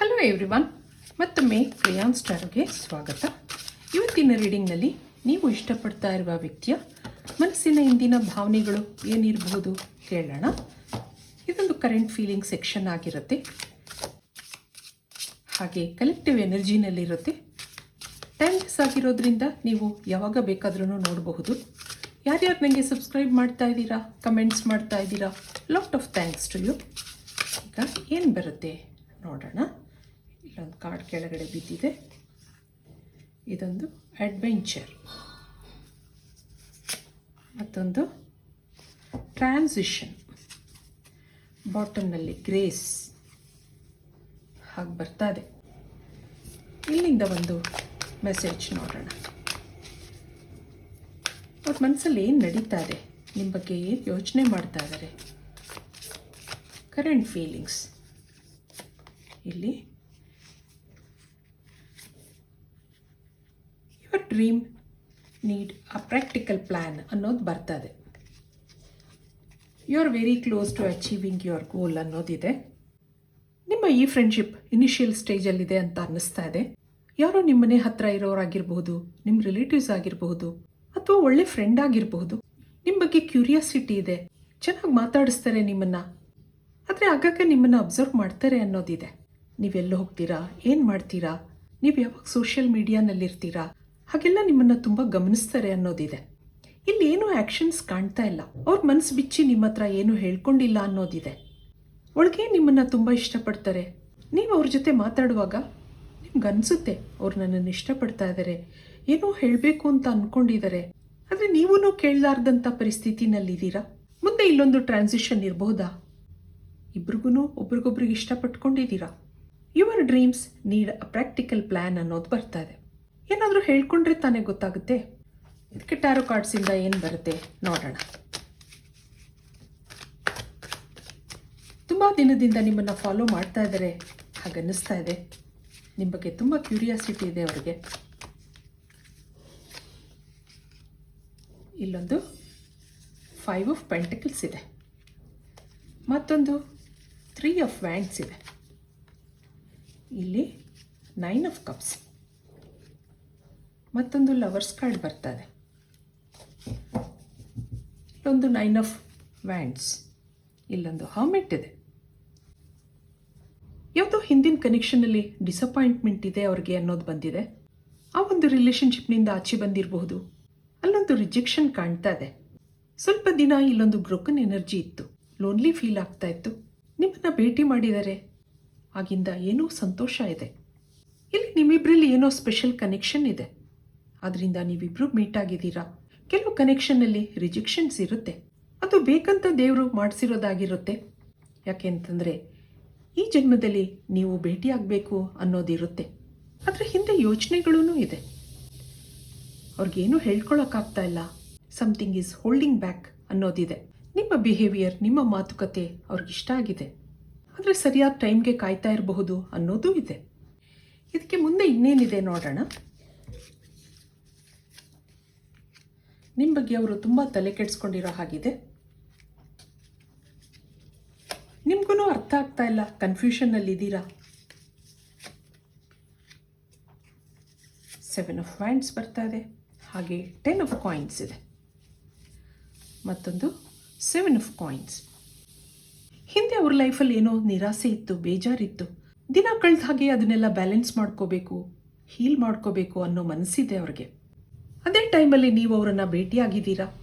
Hello everyone ಮತ್ತೊಮ್ಮೆ ಪ್ರಿಯಾನ್ ಸ್ಟಾರ್ಗೆ ಸ್ವಾಗತ. ಇವತ್ತಿನ ರೀಡಿಂಗ್ನಲ್ಲಿ ನೀವು ಇಷ್ಟಪಡ್ತಾ ಇರುವ ವ್ಯಕ್ತಿಯ ಮನಸ್ಸಿನ ಇಂದಿನ ಭಾವನೆಗಳು ಏನಿರಬಹುದು ಕೇಳೋಣ. ಇದೊಂದು ಕರೆಂಟ್ ಫೀಲಿಂಗ್ ಸೆಕ್ಷನ್ ಆಗಿರುತ್ತೆ. ಹಾಗೆ ಕಲೆಕ್ಟಿವ್ ಎನರ್ಜಿನಲ್ಲಿರುತ್ತೆ ಟೈಮ್ಲೆಸ್ ಆಗಿರೋದ್ರಿಂದ ನೀವು ಯಾವಾಗ ಬೇಕಾದ್ರೂ ನೋಡಬಹುದು. ಯಾರ್ಯಾರು ನನಗೆ ಸಬ್ಸ್ಕ್ರೈಬ್ ಮಾಡ್ತಾ ಇದ್ದೀರಾ ಕಮೆಂಟ್ಸ್ ಮಾಡ್ತಾ ಇದ್ದೀರಾ lot of thanks to you ಈಗ ಏನು ಬರುತ್ತೆ ನೋಡೋಣ. ಇಲ್ಲೊಂದು ಕಾರ್ಡ್ ಕೆಳಗಡೆ ಬಿದ್ದಿದೆ. ಇದೊಂದು ಅಡ್ವೆಂಚರ್ ಮತ್ತೊಂದು ಟ್ರಾನ್ಸಿಷನ್ ಬಾಟಮ್ನಲ್ಲಿ ಗ್ರೇಸ್ ಹಾಗೆ ಬರ್ತಾ ಇದೆ. ಇಲ್ಲಿಂದ ಒಂದು ಮೆಸೇಜ್ ನೋಡೋಣ. ಅವ್ರ ಮನಸ್ಸಲ್ಲಿ ಏನು ನಡೀತಾ ಇದೆ? ನಿಮ್ಮ ಬಗ್ಗೆ ಏನು ಯೋಚನೆ ಮಾಡ್ತಾ ಇದ್ದಾರೆ ಕರೆಂಟ್ ಫೀಲಿಂಗ್ಸ್ ಇಲ್ಲಿ your dream need a practical plan ಅನ್ನೋದು ಬರ್ತಾ ಇದೆ you are very close to achieving your goal ಅನ್ನೋದಿದೆ. ನಿಮ್ಮ ಈ ಫ್ರೆಂಡ್ಶಿಪ್ ಇನಿಷಿಯಲ್ ಸ್ಟೇಜಲ್ಲಿದೆ ಅಂತ ಅನ್ನಿಸ್ತಾ ಇದೆ. ಯಾರೋ ನಿಮ್ಮನೆ ಹತ್ರ ಇರೋರಾಗಿರ್ಬಹುದು ನಿಮ್ಮ ರಿಲೇಟಿವ್ಸ್ ಆಗಿರಬಹುದು ಅಥವಾ ಒಳ್ಳೆ ಫ್ರೆಂಡ್ ಆಗಿರಬಹುದು ನಿಮ್ಮ ಬಗ್ಗೆ ಕ್ಯೂರಿಯಾಸಿಟಿ ಇದೆ, ಚೆನ್ನಾಗಿ ಮಾತಾಡಿಸ್ತಾರೆ ನಿಮ್ಮನ್ನ, ಆದರೆ ಆಗಾಗ ನಿಮ್ಮನ್ನ ಅಬ್ಸರ್ವ್ ಮಾಡ್ತಾರೆ ಅನ್ನೋದಿದೆ. ನೀವೆಲ್ಲ ಹೋಗ್ತೀರಾ, ಏನು ಮಾಡ್ತೀರಾ, ನೀವು ಯಾವಾಗ ಸೋಷಿಯಲ್ ಮೀಡಿಯಾನಲ್ಲಿರ್ತೀರಾ ಹಾಗೆಲ್ಲ ನಿಮ್ಮನ್ನು ತುಂಬ ಗಮನಿಸ್ತಾರೆ ಅನ್ನೋದಿದೆ. ಇಲ್ಲಿ ಏನೂ ಆ್ಯಕ್ಷನ್ಸ್ ಕಾಣ್ತಾ ಇಲ್ಲ. ಅವ್ರ ಮನಸ್ಸು ಬಿಚ್ಚಿ ನಿಮ್ಮ ಹತ್ರ ಏನೂ ಹೇಳ್ಕೊಂಡಿಲ್ಲ ಅನ್ನೋದಿದೆ. ಒಳಗೆ ನಿಮ್ಮನ್ನು ತುಂಬ ಇಷ್ಟಪಡ್ತಾರೆ. ನೀವು ಅವ್ರ ಜೊತೆ ಮಾತಾಡುವಾಗ ನಿಮ್ಗೆ ಅನಿಸುತ್ತೆ ಅವ್ರು ನನ್ನನ್ನು ಇಷ್ಟಪಡ್ತಾ ಇದ್ದಾರೆ ಏನೋ ಹೇಳಬೇಕು ಅಂತ ಅಂದ್ಕೊಂಡಿದ್ದಾರೆ ಆದರೆ ನೀವೂ ಕೇಳಲಾರ್ದಂಥ ಪರಿಸ್ಥಿತಿನಲ್ಲಿದ್ದೀರಾ? ಮುಂದೆ ಇಲ್ಲೊಂದು ಟ್ರಾನ್ಸಿಷನ್ ಇರಬಹುದಾ ಇಬ್ರಿಗೂ ಒಬ್ರಿಗೊಬ್ರಿಗೆ ಇಷ್ಟಪಟ್ಕೊಂಡಿದ್ದೀರಾ? Your dreams need a practical plan ಅನ್ನೋದು ಬರ್ತಾ ಇದೆ. ಏನಾದರೂ ಹೇಳ್ಕೊಂಡ್ರೆ ತಾನೇ ಗೊತ್ತಾಗುತ್ತೆ. ಇದಕ್ಕೆ ಟ್ಯಾರೋ ಕಾರ್ಡ್ಸಿಂದ ಏನು ಬರುತ್ತೆ ನೋಡೋಣ. ತುಂಬ ದಿನದಿಂದ ನಿಮ್ಮನ್ನು ಫಾಲೋ ಮಾಡ್ತಾ ಇದ್ದಾರೆ. ಹಾಗನ್ನಿಸ್ತಾ ಇದೆ. ನಿಮ್ಮ ಬಗ್ಗೆ ತುಂಬ ಕ್ಯೂರಿಯಾಸಿಟಿ ಇದೆ ಅವರಿಗೆ. ಇಲ್ಲೊಂದು ಫೈವ್ ಆಫ್ ಪೆಂಟಕಲ್ಸ್ ಇದೆ. ಮತ್ತೊಂದು ತ್ರೀ ಆಫ್ ವ್ಯಾಂಡ್ಸ್ ಇದೆ. ಇಲ್ಲಿ ನೈನ್ ಆಫ್ ಕಪ್ಸ್. ಮತ್ತೊಂದು ಲವರ್ಸ್ ಕಾರ್ಡ್ ಬರ್ತದೆ. ಇಲ್ಲೊಂದು ನೈನ್ ಆಫ್ ವ್ಯಾಂಡ್ಸ್ ಇಲ್ಲೊಂದು ಹಾಮೆಟ್ ಇದೆ. ಯಾವುದೋ ಹಿಂದಿನ ಕನೆಕ್ಷನಲ್ಲಿ ಡಿಸಪಾಯಿಂಟ್ಮೆಂಟ್ ಇದೆ ಅವ್ರಿಗೆ ಅನ್ನೋದು ಬಂದಿದೆ. ಆ ಒಂದು ರಿಲೇಷನ್ಶಿಪ್ನಿಂದ ಆಚೆ ಬಂದಿರಬಹುದು. ಅಲ್ಲೊಂದು ರಿಜೆಕ್ಷನ್ ಕಾಣ್ತಾ ಇದೆ. ಸ್ವಲ್ಪ ದಿನ ಇಲ್ಲೊಂದು ಬ್ರೋಕನ್ ಎನರ್ಜಿ ಇತ್ತು. ಲೋನ್ಲಿ ಫೀಲ್ ಆಗ್ತಾ ಇತ್ತು. ನಿಮ್ಮನ್ನ ಭೇಟಿ ಮಾಡಿದರೆ ಆಗಿಂದ ಏನೋ ಸಂತೋಷ ಇದೆ. ಇಲ್ಲಿ ನಿಮ್ಮಿಬ್ಬರಲ್ಲಿ ಏನೋ ಸ್ಪೆಷಲ್ ಕನೆಕ್ಷನ್ ಇದೆ. ಅದರಿಂದ ನೀವಿಬ್ರು ಮೀಟ್ ಆಗಿದ್ದೀರಾ? ಕೆಲವು ಕನೆಕ್ಷನ್ನಲ್ಲಿ ರಿಜೆಕ್ಷನ್ಸ್ ಇರುತ್ತೆ. ಅದು ಬೇಕಂತ ದೇವರು ಮಾಡಿಸಿರೋದಾಗಿರುತ್ತೆ. ಯಾಕೆ ಅಂತಂದರೆ, ಈ ಜನ್ಮದಲ್ಲಿ ನೀವು ಭೇಟಿಯಾಗಬೇಕು ಅನ್ನೋದಿರುತ್ತೆ. ಅದರ ಹಿಂದೆ ಯೋಚನೆಗಳೂ ಇದೆ. ಅವ್ರಿಗೇನು ಹೇಳ್ಕೊಳಕ್ಕಾಗ್ತಾ ಇಲ್ಲ. ಸಮಥಿಂಗ್ ಈಸ್ ಹೋಲ್ಡಿಂಗ್ ಬ್ಯಾಕ್ ಅನ್ನೋದಿದೆ. ನಿಮ್ಮ ಬಿಹೇವಿಯರ್ ನಿಮ್ಮ ಮಾತುಕತೆ ಅವ್ರಿಗಿಷ್ಟ ಆಗಿದೆ. ಆದರೆ ಸರಿಯಾದ ಟೈಮ್ಗೆ ಕಾಯ್ತಾ ಇರಬಹುದು ಅನ್ನೋದು ಇದೆ. ಇದಕ್ಕೆ ಮುಂದೆ ಇನ್ನೇನಿದೆ ನೋಡೋಣ. ನಿಮ್ಮ ಬಗ್ಗೆ ಅವರು ತುಂಬ ತಲೆ ಕೆಡಿಸ್ಕೊಂಡಿರೋ ಹಾಗಿದೆ. ನಿಮ್ಗೂ ಅರ್ಥ ಆಗ್ತಾ ಇಲ್ಲ ಕನ್ಫ್ಯೂಷನ್ನಲ್ಲಿ ಇದ್ದೀರಾ ಸೆವೆನ್ ಆಫ್ ವ್ಯಾಂಡ್ಸ್ ಬರ್ತಾ ಇದೆ, ಹಾಗೆ ಟೆನ್ ಆಫ್ ಕಾಯಿನ್ಸ್ ಇದೆ. ಮತ್ತೊಂದು ಸೆವೆನ್ ಆಫ್ ಕಾಯಿನ್ಸ್ ಹಿಂದೆ ಅವ್ರ ಲೈಫಲ್ಲಿ ಏನೋ ನಿರಾಸೆ ಇತ್ತು, ಬೇಜಾರಿತ್ತು. ದಿನ ಕಳೆದ ಹಾಗೆ ಅದನ್ನೆಲ್ಲ ಬ್ಯಾಲೆನ್ಸ್ ಮಾಡ್ಕೋಬೇಕು ಹೀಲ್ ಮಾಡ್ಕೋಬೇಕು ಅನ್ನೋ ಮನಸ್ಸಿದೆ ಅವ್ರಿಗೆ. ಅದೇ ಟೈಮಲ್ಲಿ ನೀವು ಅವರನ್ನು ಭೇಟಿಯಾಗಿದ್ದೀರಾ?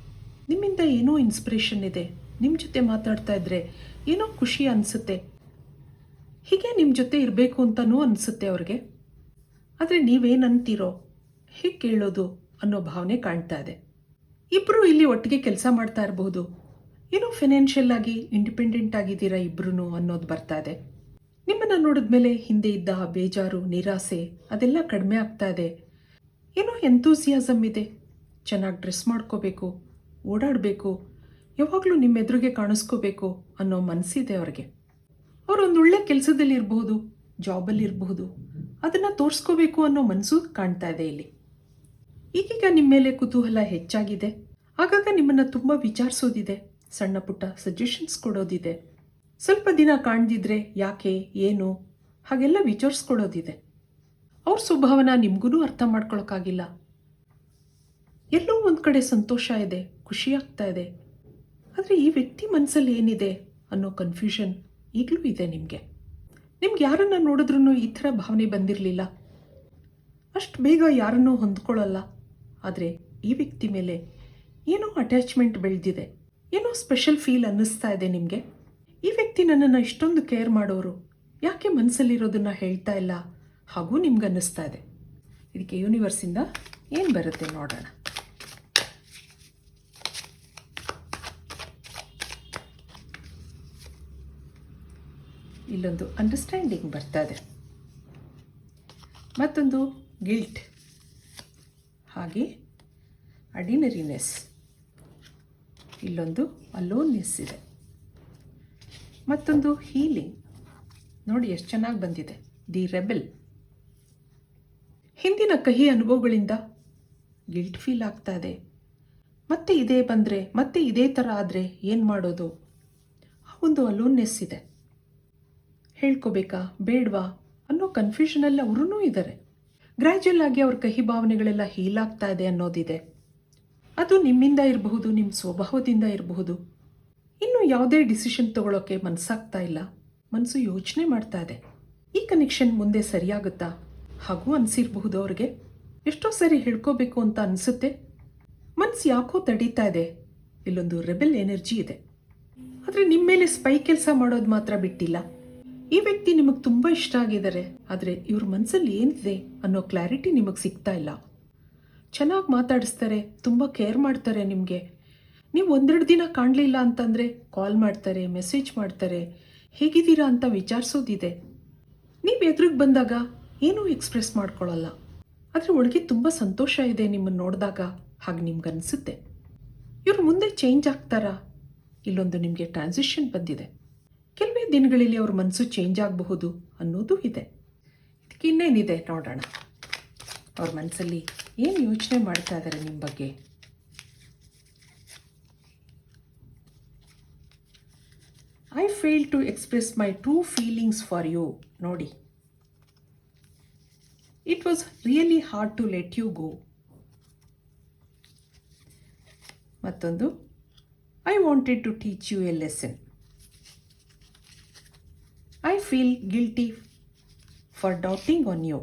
ನಿಮ್ಮಿಂದ ಏನೋ ಇನ್ಸ್ಪಿರೇಷನ್ ಇದೆ. ನಿಮ್ಮ ಜೊತೆ ಮಾತಾಡ್ತಾ ಇದ್ರೆ ಏನೋ ಖುಷಿ ಅನಿಸುತ್ತೆ. ಹೀಗೆ ನಿಮ್ಮ ಜೊತೆ ಇರಬೇಕು ಅಂತಲೂ ಅನಿಸುತ್ತೆ ಅವ್ರಿಗೆ. ಆದರೆ ನೀವೇನಂತೀರೋ, ಹೇಗೆ ಕೇಳೋದು ಅನ್ನೋ ಭಾವನೆ ಕಾಣ್ತಾ ಇದೆ. ಇಬ್ಬರು ಇಲ್ಲಿ ಒಟ್ಟಿಗೆ ಕೆಲಸ ಮಾಡ್ತಾ ಇರಬಹುದು ಏನೋ ಫಿನಾನ್ಷಿಯಲ್ ಆಗಿ ಇಂಡಿಪೆಂಡೆಂಟ್ ಆಗಿದ್ದೀರಾ ಇಬ್ರು ಅನ್ನೋದು ಬರ್ತಾ ಇದೆ. ನಿಮ್ಮನ್ನು ನೋಡಿದ್ಮೇಲೆ ಹಿಂದೆ ಇದ್ದ ಬೇಜಾರು, ನಿರಾಸೆ ಅದೆಲ್ಲ ಕಡಿಮೆ ಆಗ್ತಾ ಇದೆ. ಏನೋ ಎಂತೂಸಿಯಾಸಮ್ ಇದೆ. ಚೆನ್ನಾಗಿ ಡ್ರೆಸ್ ಮಾಡ್ಕೋಬೇಕು, ಓಡಾಡಬೇಕು, ಯಾವಾಗಲೂ ನಿಮ್ಮ ಎದುರಿಗೆ ಕಾಣಿಸ್ಕೋಬೇಕು ಅನ್ನೋ ಮನಸ್ಸಿದೆ ಅವ್ರಿಗೆ. ಅವರೊಂದು ಒಳ್ಳೆ ಕೆಲಸದಲ್ಲಿ ಇರಬಹುದು ಜಾಬಲ್ಲಿ ಇರಬಹುದು, ಅದನ್ನು ತೋರಿಸ್ಕೋಬೇಕು ಅನ್ನೋ ಮನಸ್ಸು ಕಾಣ್ತಾ ಇದೆ ಇಲ್ಲಿ. ಈಗೀಗ ನಿಮ್ಮ ಮೇಲೆ ಕುತೂಹಲ ಹೆಚ್ಚಾಗಿದೆ. ಆಗಾಗ ನಿಮ್ಮನ್ನು ತುಂಬ ವಿಚಾರಿಸೋದಿದೆ, ಸಣ್ಣ ಪುಟ್ಟ ಸಜೆಷನ್ಸ್ ಕೊಡೋದಿದೆ. ಸ್ವಲ್ಪ ದಿನ ಕಾಣ್ದಿದ್ರೆ ಯಾಕೆ, ಏನು, ಹಾಗೆಲ್ಲ ವಿಚಾರಿಸ್ಕೊಳ್ಳೋದಿದೆ ಅವ್ರ ಸ್ವಭಾವನ ನಿಮಗೂ ಅರ್ಥ ಮಾಡ್ಕೊಳಕ್ಕಾಗಿಲ್ಲ. ಎಲ್ಲೋ ಒಂದು ಕಡೆ ಸಂತೋಷ ಇದೆ ಆಗ್ತಾ ಇದೆ. ಆದರೆ ಈ ವ್ಯಕ್ತಿ ಮನಸ್ಸಲ್ಲಿ ಏನಿದೆ ಅನ್ನೋ ಕನ್ಫ್ಯೂಷನ್ ಈಗಲೂ ಇದೆ ನಿಮಗೆ. ನಿಮ್ಗೆ ಯಾರನ್ನ ನೋಡಿದ್ರೂ ಈ ಥರ ಭಾವನೆ ಬಂದಿರಲಿಲ್ಲ. ಅಷ್ಟು ಬೇಗ ಯಾರನ್ನೂ ಹೊಂದ್ಕೊಳ್ಳಲ್ಲ. ಆದರೆ ಈ ವ್ಯಕ್ತಿ ಮೇಲೆ ಏನೋ ಅಟ್ಯಾಚ್ಮೆಂಟ್ ಬೆಳೆದಿದೆ, ಏನೋ ಸ್ಪೆಷಲ್ ಫೀಲ್ ಅನ್ನಿಸ್ತಾ ಇದೆ ನಿಮಗೆ. ಈ ವ್ಯಕ್ತಿ ನನ್ನನ್ನು ಇಷ್ಟೊಂದು ಕೇರ್ ಮಾಡೋರು, ಯಾಕೆ ಮನಸ್ಸಲ್ಲಿರೋದನ್ನು ಹೇಳ್ತಾ ಇಲ್ಲ? ಹಾಗೂ ನಿಮ್ಗೆ ಅನ್ನಿಸ್ತಾ ಇದೆ. ಇದಕ್ಕೆ ಯೂನಿವರ್ಸಿಂದ ಏನು ಬರುತ್ತೆ ನೋಡೋಣ. ಇಲ್ಲೊಂದು ಅಂಡರ್ಸ್ಟ್ಯಾಂಡಿಂಗ್ ಬರ್ತಾ ಇದೆ. ಮತ್ತೊಂದು ಗಿಲ್ಟ್ ಹಾಗೆ ಅಡಿನರಿನೆಸ್ ಇಲ್ಲೊಂದು ಅಲೋನ್ನೆಸ್ ಇದೆ. ಮತ್ತೊಂದು ಹೀಲಿಂಗ್ ನೋಡಿ ಎಷ್ಟು ಚೆನ್ನಾಗಿ ಬಂದಿದೆ. ದಿ ರೆಬೆಲ್ ಹಿಂದಿನ ಕಹಿ ಅನುಭವಗಳಿಂದ ಗಿಲ್ಟ್ ಫೀಲ್ ಆಗ್ತಾ ಇದೆ. ಮತ್ತೆ ಇದೇ ಬಂದರೆ, ಮತ್ತೆ ಇದೇ ಥರ ಆದರೆ ಏನು ಮಾಡೋದು? ಒಂದು ಅಲೋನ್ನೆಸ್ ಇದೆ. ಹೇಳ್ಕೋಬೇಕಾ? ಬೇಡವಾ? ಅನ್ನೋ ಕನ್ಫ್ಯೂಷನಲ್ಲಿ ಅವರೂ ಇದ್ದಾರೆ ಗ್ರ್ಯಾಜುಯಲ್ ಆಗಿ ಅವ್ರ ಕಹಿ ಭಾವನೆಗಳೆಲ್ಲ ಹೀಲ್ ಆಗ್ತಾ ಇದೆ ಅನ್ನೋದಿದೆ. ಅದು ನಿಮ್ಮಿಂದ ಇರಬಹುದು ನಿಮ್ಮ ಸ್ವಭಾವದಿಂದ ಇರಬಹುದು. ಇನ್ನೂ ಯಾವುದೇ ಡಿಸಿಷನ್ ತಗೊಳ್ಳೋಕ್ಕೆ ಮನಸ್ಸಾಗ್ತಾ ಇಲ್ಲ. ಮನಸ್ಸು ಯೋಚನೆ ಮಾಡ್ತಾ ಇದೆ. ಈ ಕನೆಕ್ಷನ್ ಮುಂದೆ ಸರಿಯಾಗುತ್ತಾ? ಹಾಗೂ ಅನಿಸಿರಬಹುದು ಅವ್ರಿಗೆ ಎಷ್ಟೋ ಸರಿ ಹೇಳ್ಕೋಬೇಕು ಅಂತ ಅನಿಸುತ್ತೆ. ಮನಸ್ಸು ಯಾಕೋ ತಡೀತಾ ಇದೆ. ಇಲ್ಲೊಂದು ರೆಬೆಲ್ ಎನರ್ಜಿ ಇದೆ. ಆದರೆ ನಿಮ್ಮ ಮೇಲೆ ಸ್ಪೈ ಕೆಲಸ ಮಾಡೋದು ಮಾತ್ರ ಬಿಟ್ಟಿಲ್ಲ. ಈ ವ್ಯಕ್ತಿ ನಿಮಗೆ ತುಂಬ ಇಷ್ಟ ಆಗಿದ್ದಾರೆ. ಆದರೆ ಇವ್ರ ಮನಸ್ಸಲ್ಲಿ ಏನಿದೆ ಅನ್ನೋ ಕ್ಲಾರಿಟಿ ನಿಮಗೆ ಸಿಗ್ತಾ ಇಲ್ಲ. ಚೆನ್ನಾಗಿ ಮಾತಾಡಿಸ್ತಾರೆ, ತುಂಬ ಕೇರ್ ಮಾಡ್ತಾರೆ ನಿಮಗೆ. ನೀವು ಒಂದೆರಡು ದಿನ ಕಾಣಲಿಲ್ಲ ಅಂತಂದರೆ ಕಾಲ್ ಮಾಡ್ತಾರೆ, ಮೆಸೇಜ್ ಮಾಡ್ತಾರೆ. ಹೇಗಿದ್ದೀರಾ ಅಂತ ವಿಚಾರಿಸೋದಿದೆ. ನೀವು ಎದುರಿಗೆ ಬಂದಾಗ ಏನೂ ಎಕ್ಸ್ಪ್ರೆಸ್ ಮಾಡ್ಕೊಳ್ಳಲ್ಲ ಆದರೆ ಒಳಗೆ ತುಂಬ ಸಂತೋಷ ಇದೆ ನಿಮ್ಮನ್ನು ನೋಡಿದಾಗ. ಹಾಗೆ ನಿಮ್ಗೆ ಅನಿಸುತ್ತೆ ಇವರು ಮುಂದೆ ಚೇಂಜ್ ಆಗ್ತಾರಾ? ಇಲ್ಲೊಂದು ನಿಮಗೆ ಟ್ರಾನ್ಸಿಷನ್ ಬಂದಿದೆ. ಕೆಲವೇ ದಿನಗಳಲ್ಲಿ ಅವ್ರ ಮನಸ್ಸು ಚೇಂಜ್ ಆಗಬಹುದು ಅನ್ನೋದು ಇದೆ. ಇದಕ್ಕೆ ಇನ್ನೇನಿದೆ ನೋಡೋಣ. ಅವ್ರ ಮನಸ್ಸಲ್ಲಿ ಏನು ಯೋಚನೆ ಮಾಡ್ತಾ ಇದ್ದಾರೆ ನಿಮ್ಮ ಬಗ್ಗೆ? I fail to express my true feelings for you ನೋಡಿ. It was really hard to let you go ಮತ್ತೊಂದು I wanted to teach you a lesson I feel guilty for doubting on you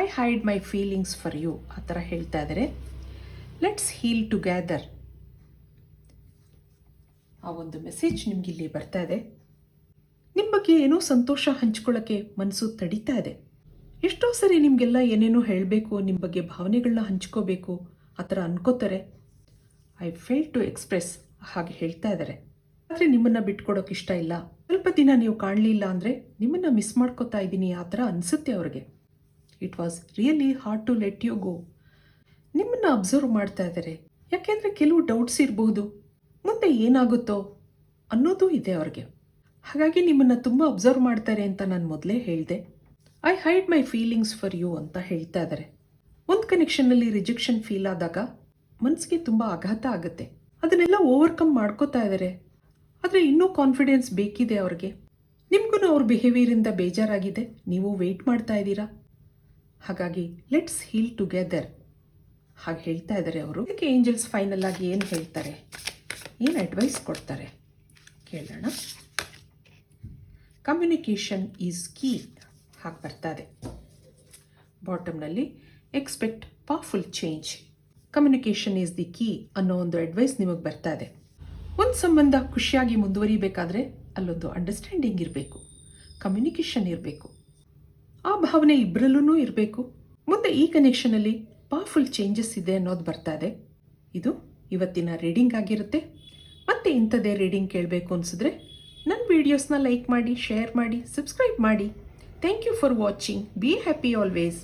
I hide my feelings for you ಆ ಥರ ಹೇಳ್ತಾ ಇದ್ದಾರೆ let's heal ಟುಗ್ಯಾದರ್ ಆ ಒಂದು message ನಿಮಗಿಲ್ಲಿ ಬರ್ತಾ ಇದೆ. ಬಗ್ಗೆ ಏನೋ ಸಂತೋಷ ಹಂಚ್ಕೊಳ್ಳೋಕ್ಕೆ ಮನಸ್ಸು ತಡೀತಾ ಇದೆ. ಎಷ್ಟೋ ಸರಿ ನಿಮಗೆಲ್ಲ ಏನೇನೋ ಹೇಳಬೇಕು ನಿಮ್ಮ ಬಗ್ಗೆ ಭಾವನೆಗಳನ್ನ ಹಂಚ್ಕೋಬೇಕು, ಆ ಥರ ಅನ್ಕೋತಾರೆ. ಐ ಫೇಲ್ ಟು ಎಕ್ಸ್ಪ್ರೆಸ್ ಹಾಗೆ ಹೇಳ್ತಾ ಇದ್ದಾರೆ. ಆದರೆ ನಿಮ್ಮನ್ನು ಬಿಟ್ಕೊಡೋಕೆ ಇಷ್ಟ ಇಲ್ಲ. ಸ್ವಲ್ಪ ದಿನ ನೀವು ಕಾಣಲಿಲ್ಲ ಅಂದರೆ ನಿಮ್ಮನ್ನು ಮಿಸ್ ಮಾಡ್ಕೋತಾ ಇದ್ದೀನಿ, ಆ ಥರ ಅನಿಸುತ್ತೆ ಅವ್ರಿಗೆ. It was really hard to let you go ನಿಮ್ಮನ್ನು ಅಬ್ಸರ್ವ್ ಮಾಡ್ತಾ ಇದ್ದಾರೆ. ಯಾಕೆಂದರೆ ಕೆಲವು ಡೌಟ್ಸ್ ಇರಬಹುದು ಮುಂದೆ ಏನಾಗುತ್ತೋ ಅನ್ನೋದು ಇದೆ ಅವ್ರಿಗೆ. ಹಾಗಾಗಿ ನಿಮ್ಮನ್ನು ತುಂಬ ಅಬ್ಸರ್ವ್ ಮಾಡ್ತಾರೆ ಅಂತ ನಾನು ಮೊದಲೇ ಹೇಳಿದೆ. I hide my feelings for you ಅಂತ ಹೇಳ್ತಾ ಇದ್ದಾರೆ ಒಂದು ಕನೆಕ್ಷನ್ನಲ್ಲಿ ರಿಜೆಕ್ಷನ್ ಫೀಲ್ ಆದಾಗ ಮನಸ್ಸಿಗೆ ತುಂಬ ಆಘಾತ ಆಗುತ್ತೆ. ಅದನ್ನೆಲ್ಲ ಓವರ್ಕಮ್ ಮಾಡ್ಕೋತಾ ಇದ್ದಾರೆ ಆದರೆ ಇನ್ನೂ ಕಾನ್ಫಿಡೆನ್ಸ್ ಬೇಕಿದೆ ಅವ್ರಿಗೆ. ನಿಮಗೂ ಅವ್ರ ಬಿಹೇವಿಯರಿಂದ ಬೇಜಾರಾಗಿದೆ. ನೀವು ವೆಯ್ಟ್ ಮಾಡ್ತಾ ಇದ್ದೀರಾ? ಹಾಗಾಗಿ ಲೆಟ್ಸ್ ಹೀಲ್ ಟುಗೆದರ್ ಹಾಗೆ ಹೇಳ್ತಾ ಇದ್ದಾರೆ ಅವರು. ಇದಕ್ಕೆ ಏಂಜಲ್ಸ್ ಫೈನಲ್ ಆಗಿ ಏನು ಹೇಳ್ತಾರೆ? ಏನು ಅಡ್ವೈಸ್ ಕೊಡ್ತಾರೆ? ಕೇಳೋಣ. ಕಮ್ಯುನಿಕೇಷನ್ ಈಸ್ ಕೀ ಹಾಗೆ ಬರ್ತಾ ಇದೆ ಬಾಟಮ್ನಲ್ಲಿ expect powerful change communication is the key ಅನ್ನೋ ಒಂದು ಅಡ್ವೈಸ್ ನಿಮಗೆ ಬರ್ತಾ ಇದೆ ಒಂದು ಸಂಬಂಧ ಖುಷಿಯಾಗಿ ಮುಂದುವರಿಬೇಕಾದ್ರೆ ಅಲ್ಲೊಂದು ಅಂಡರ್ಸ್ಟ್ಯಾಂಡಿಂಗ್ ಇರಬೇಕು. ಕಮ್ಯುನಿಕೇಷನ್ ಇರಬೇಕು. ಆ ಭಾವನೆ ಇಬ್ಬರಲ್ಲೂ ಇರಬೇಕು. ಮುಂದೆ ಈ ಕನೆಕ್ಷನಲ್ಲಿ ಪವರ್ಫುಲ್ ಚೇಂಜಸ್ ಇದೆ ಅನ್ನೋದು ಬರ್ತಾ ಇದೆ ಇದು ಇವತ್ತಿನ ರೀಡಿಂಗ್ ಆಗಿರುತ್ತೆ. ಮತ್ತೆ ಇಂಥದ್ದೇ ರೀಡಿಂಗ್ ಕೇಳಬೇಕು ಅನಿಸಿದ್ರೆ ನನ್ನ ವಿಡಿಯೋಸ್ನ ಲೈಕ್ ಮಾಡಿ ಶೇರ್ ಮಾಡಿ ಸಬ್ಸ್ಕ್ರೈಬ್ ಮಾಡಿ. Thank you for watching be happy always